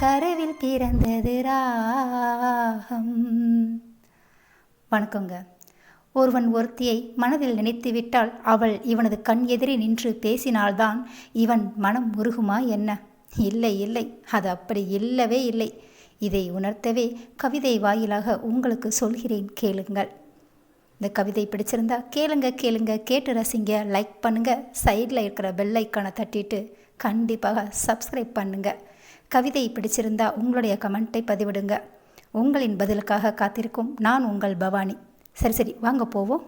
கருவில் பிறந்தது ராகம். வணக்கங்க. ஒருவன் ஒருத்தியை மனதில் நினைத்துவிட்டால் அவள் இவனது கண் எதிரே நின்று பேசினால்தான் இவன் மனம் உருகுமா என்ன? இல்லை இல்லை. அது அப்படி இல்லவே இல்லை. இதை உணர்த்தவே கவிதை வாயிலாக உங்களுக்கு சொல்கிறேன் கேளுங்கள். இந்த கவிதை பிடிச்சிருந்தா கேளுங்க கேளுங்க. கேட்டு ரசிங்க லைக் பண்ணுங்க. சைடில் இருக்கிற பெல் ஐக்கானை தட்டிட்டு கண்டிப்பாக சப்ஸ்கிரைப் பண்ணுங்கள் கவிதை பிடிச்சிருந்தா உங்களுடைய கமெண்ட்டை பதிவிடுங்க. உங்களின் பதிலுக்காக காத்திருக்கும் நான் உங்கள் பவானி. சரி சரி வாங்க போவோம்.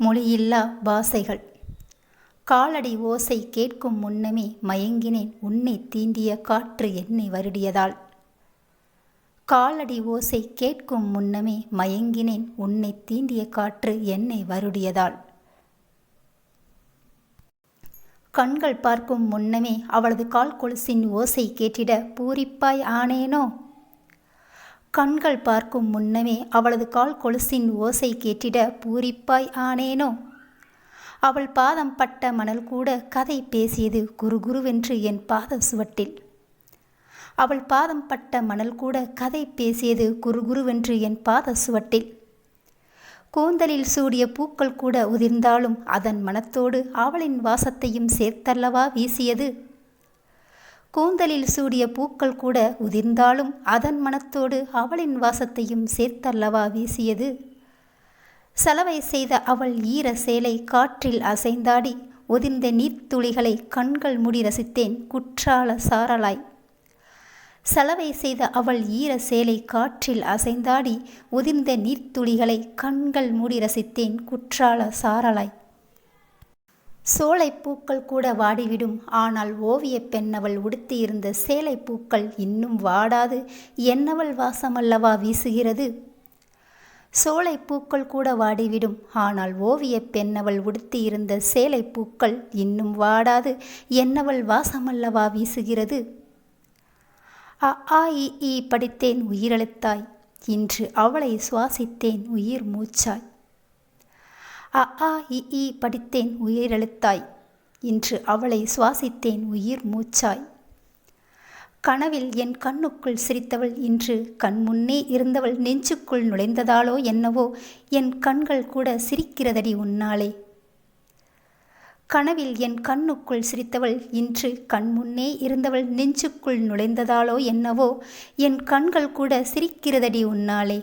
மொழியில்லா பாசைகள் காலடி ஓசை கேட்கும் முன்னமே மயங்கினேன். உன்னை தீண்டிய காற்று என்னை வருடியதால். காலடி ஓசை கேட்கும் முன்னமே மயங்கினேன். உன்னை தீண்டிய காற்று என்னை வருடியதால். கண்கள் பார்க்கும் முன்னமே அவளது கால் கொலுசின் ஓசை கேட்டிட பூரிப்பாய் ஆனேனோ? கண்கள் பார்க்கும் முன்னமே அவளது கால் கொலுசின் ஓசை கேட்டிட பூரிப்பாய் ஆனேனோ? அவள் பாதம் பட்ட மணல் கூட கதை பேசியது குறுகுருவென்று என் பாத சுவட்டில். அவள் பாதம் பட்ட மணல் கூட கதை பேசியது குறுகுருவென்று என் பாத சுவட்டில். கூந்தலில் சூடிய பூக்கள் கூட உதிர்ந்தாலும் அதன் மனத்தோடு அவளின் வாசத்தையும் சேர்த்தல்லவா வீசியது? கூந்தலில் சூடிய பூக்கள் கூட உதிர்ந்தாலும் அதன் மனத்தோடு அவளின் வாசத்தையும் சேர்த்தல்லவா வீசியது? சலவை செய்த அவள் ஈர சேலை காற்றில் அசைந்தாடி ஒதிர்ந்த நீர்த்துளிகளை கண்கள் முடி ரசித்தேன் குற்றால சாரலாய். சலவை செய்த அவள் ஈர சேலை காற்றில் அசைந்தாடி உதிர்ந்த நீர்த்துளிகளை கண்கள் மூடி ரசித்தேன் குற்றால சாரலாய். சோலை பூக்கள் கூட வாடிவிடும் ஆனால் ஓவியப் பெண்ணவள் உடுத்தியிருந்த சேலை பூக்கள் இன்னும் வாடாது என்னவள் வாசமல்லவா வீசுகிறது? சோலை பூக்கள் கூட வாடிவிடும் ஆனால் ஓவியப் பெண்ணவள் உடுத்தியிருந்த சேலை பூக்கள் இன்னும் வாடாது என்னவள் வாசமல்லவா வீசுகிறது? அ ஆ இ ஈ படித்தேன் உயிரெழுத்தாய். இன்று அவளை சுவாசித்தேன் உயிர் மூச்சாய். அ ஆ இ ஈ படித்தேன் உயிரெழுத்தாய். இன்று அவளை சுவாசித்தேன் உயிர் மூச்சாய். கனவில் என் கண்ணுக்குள் சிரித்தவள் இன்று கண் முன்னே இருந்தவள் நெஞ்சுக்குள் நுழைந்ததாலோ என்னவோ என் கண்கள் கூட சிரிக்கிறதடி உன்னாலே. கனவில் என் கண்ணுக்குள் சிரித்தவள் இன்று கண் முன்னே இருந்தவள் நெஞ்சுக்குள் நுழைந்ததாலோ என்னவோ என் கண்கள் கூட சிரிக்கிறதடி உன்னாலே.